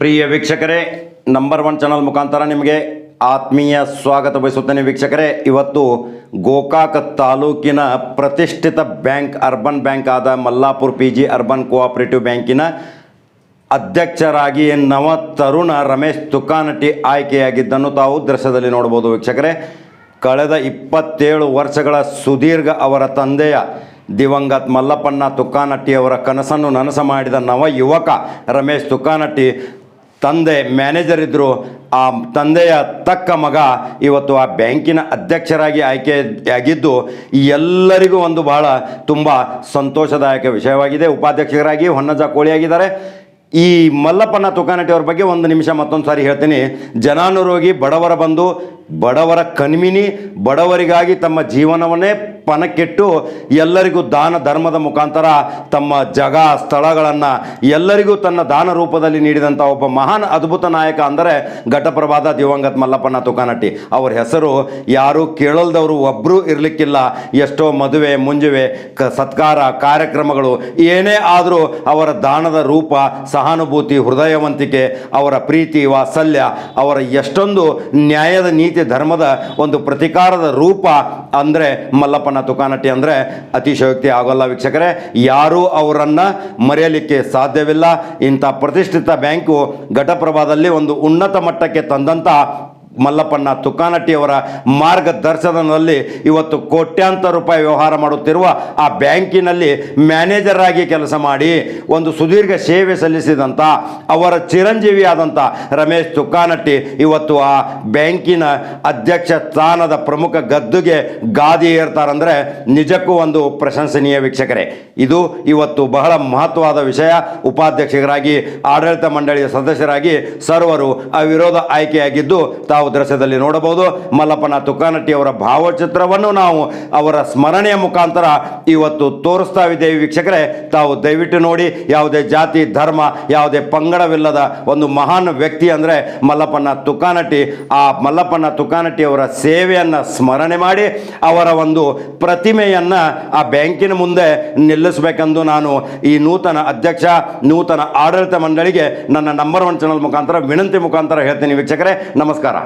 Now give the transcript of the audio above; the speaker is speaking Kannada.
ಪ್ರಿಯ ವೀಕ್ಷಕರೇ ನಂಬರ್ ಒನ್ ಚಾನಲ್ ಮುಖಾಂತರ ನಿಮಗೆ ಆತ್ಮೀಯ ಸ್ವಾಗತ ಬಯಸುತ್ತೇನೆ ವೀಕ್ಷಕರೇ. ಇವತ್ತು ಗೋಕಾಕ ತಾಲೂಕಿನ ಪ್ರತಿಷ್ಠಿತ ಬ್ಯಾಂಕ್ ಅರ್ಬನ್ ಬ್ಯಾಂಕ್ ಆದ Mallapur P G urban cooperative ಬ್ಯಾಂಕಿನ ಅಧ್ಯಕ್ಷರಾಗಿ ನವ ತರುಣ ರಮೇಶ್ ತುಕಾನಟಿ ಆಯ್ಕೆಯಾಗಿದ್ದನ್ನು ತಾವು ದೃಶ್ಯದಲ್ಲಿ ನೋಡ್ಬೋದು ವೀಕ್ಷಕರೇ. ಕಳೆದ ಇಪ್ಪತ್ತೇಳು ವರ್ಷಗಳ ಸುದೀರ್ಘ ಅವರ ತಂದೆಯ ದಿವಂಗತ್ ಮಲ್ಲಪ್ಪಣ್ಣ ತುಕಾನಟ್ಟಿಯವರ ಕನಸನ್ನು ನನಸ ಮಾಡಿದ ನವ ಯುವಕ ರಮೇಶ್ ತುಕ್ಕಾನಟ್ಟಿ ತಂದೆ ಮ್ಯಾನೇಜರ್ ಇದ್ದರು ಆ ತಂದೆಯ ತಕ್ಕ ಮಗ ಇವತ್ತು ಆ ಬ್ಯಾಂಕಿನ ಅಧ್ಯಕ್ಷರಾಗಿ ಆಯ್ಕೆಯಾಗಿದ್ದು ಎಲ್ಲರಿಗೂ ಒಂದು ಬಹಳ ತುಂಬ ಸಂತೋಷದಾಯಕ ವಿಷಯವಾಗಿದೆ. ಉಪಾಧ್ಯಕ್ಷರಾಗಿ ಹೊನ್ನಜ ಕೋಳಿಯಾಗಿದ್ದಾರೆ ಈ ಮಲ್ಲಪ್ಪನ ತುಕಾನಟ್ಟಿ ಅವ್ರ ಬಗ್ಗೆ ಒಂದು ನಿಮಿಷ ಮತ್ತೊಂದು ಸಾರಿ ಹೇಳ್ತೀನಿ. ಜನಾನುರೋಗಿ ಬಡವರ ಬಂದು ಬಡವರ ಕಣ್ಮಿನಿ, ಬಡವರಿಗಾಗಿ ತಮ್ಮ ಜೀವನವನ್ನೇ ಪಣಕ್ಕಿಟ್ಟು ಎಲ್ಲರಿಗೂ ದಾನ ಧರ್ಮದ ಮುಖಾಂತರ ತಮ್ಮ ಜಗ ಸ್ಥಳಗಳನ್ನು ಎಲ್ಲರಿಗೂ ತನ್ನ ದಾನ ರೂಪದಲ್ಲಿ ನೀಡಿದಂಥ ಒಬ್ಬ ಮಹಾನ್ ಅದ್ಭುತ ನಾಯಕ ಅಂದರೆ ಘಟಪ್ರಭಾದ ದಿವಂಗತ ಮಲ್ಲಪ್ಪನ ತುಕಾನಟ್ಟಿ. ಅವ್ರ ಹೆಸರು ಯಾರೂ ಕೇಳಲ್ದವರು ಒಬ್ಬರೂ ಇರಲಿಕ್ಕಿಲ್ಲ. ಎಷ್ಟೋ ಮದುವೆ, ಮುಂಜುವೆ, ಕ ಸತ್ಕಾರ, ಕಾರ್ಯಕ್ರಮಗಳು, ಏನೇ ಆದರೂ ಅವರ ದಾನದ ರೂಪ, ಸಹಾನುಭೂತಿ, ಹೃದಯವಂತಿಕೆ, ಅವರ ಪ್ರೀತಿ, ವಾತ್ಸಲ್ಯ, ಅವರ ಎಷ್ಟೊಂದು ನ್ಯಾಯದ ನೀತಿ, ಧರ್ಮದ ಒಂದು ಪ್ರತಿಕಾರದ ರೂಪ ಅಂದರೆ ಮಲ್ಲಪ್ಪನ ತುಕಾನಟ್ಟಿ ಅಂದರೆ ಅತಿಶಯೋಕ್ತಿ ಆಗೋಲ್ಲ ವೀಕ್ಷಕರೇ. ಯಾರೂ ಅವರನ್ನು ಮರೆಯಲಿಕ್ಕೆ ಸಾಧ್ಯವಿಲ್ಲ. ಇಂಥ ಪ್ರತಿಷ್ಠಿತ ಬ್ಯಾಂಕು ಘಟಪ್ರಭಾದಲ್ಲಿ ಒಂದು ಉನ್ನತ ಮಟ್ಟಕ್ಕೆ ತಂದಂಥ ಮಲ್ಲಪ್ಪಣ್ಣ ತುಕಾನಟ್ಟಿಯವರ ಮಾರ್ಗದರ್ಶನದಲ್ಲಿ ಇವತ್ತು ಕೋಟ್ಯಾಂತರ ರೂಪಾಯಿ ವ್ಯವಹಾರ ಮಾಡುತ್ತಿರುವ ಆ ಬ್ಯಾಂಕಿನಲ್ಲಿ ಮ್ಯಾನೇಜರ್ ಆಗಿ ಕೆಲಸ ಮಾಡಿ, ಒಂದು ಸುದೀರ್ಘ ಸೇವೆ ಸಲ್ಲಿಸಿದಂಥ ಅವರ ಚಿರಂಜೀವಿಯಾದಂಥ ರಮೇಶ್ ತುಕಾನಟ್ಟಿ ಇವತ್ತು ಆ ಬ್ಯಾಂಕಿನ ಅಧ್ಯಕ್ಷ ಸ್ಥಾನದ ಪ್ರಮುಖ ಗದ್ದುಗೆ ಗಾದಿ ಏರ್ತಾರಂದರೆ ನಿಜಕ್ಕೂ ಒಂದು ಪ್ರಶಂಸನೀಯ ವೀಕ್ಷಕರೇ. ಇದು ಇವತ್ತು ಬಹಳ ಮಹತ್ವವಾದ ವಿಷಯ. ಉಪಾಧ್ಯಕ್ಷರಾಗಿ, ಆಡಳಿತ ಮಂಡಳಿಯ ಸದಸ್ಯರಾಗಿ ಸರ್ವರು ಅವಿರೋಧ ಆಯ್ಕೆಯಾಗಿದ್ದು ತಾವು ದೃಶ್ಯದಲ್ಲಿ ನೋಡಬಹುದು ಮಲ್ಲಪ್ಪನ ತುಕಾನಟ್ಟಿಯವರ ಭಾವಚಿತ್ರವನ್ನು ನಾವು ಅವರ ಸ್ಮರಣೆಯ ಮುಖಾಂತರ ಇವತ್ತು ತೋರಿಸ್ತಾ ಇದ್ದೇವೆ. ವೀಕ್ಷಕರೇ, ತಾವು ದಯವಿಟ್ಟು ನೋಡಿ, ಯಾವುದೇ ಜಾತಿ, ಧರ್ಮ, ಯಾವುದೇ ಪಂಗಡವಿಲ್ಲದ ಒಂದು ಮಹಾನ್ ವ್ಯಕ್ತಿ ಅಂದರೆ ಮಲ್ಲಪ್ಪನ ತುಕಾನಟ್ಟಿ. ಆ ಮಲ್ಲಪ್ಪನ ತುಕಾನಟ್ಟಿಯವರ ಸೇವೆಯನ್ನು ಸ್ಮರಣೆ ಮಾಡಿ ಅವರ ಒಂದು ಪ್ರತಿಮೆಯನ್ನು ಆ ಬ್ಯಾಂಕಿನ ಮುಂದೆ ನಿಲ್ಲಿಸಬೇಕೆಂದು ನಾನು ಈ ನೂತನ ಅಧ್ಯಕ್ಷ, ನೂತನ ಆಡಳಿತ ಮಂಡಳಿಗೆ ನನ್ನ ನಂಬರ್ ಒನ್ ಚಾನಲ್ ಮುಖಾಂತರ ವಿನಂತಿ ಮುಖಾಂತರ ಹೇಳ್ತೀನಿ. ವೀಕ್ಷಕರೇ, ನಮಸ್ಕಾರ.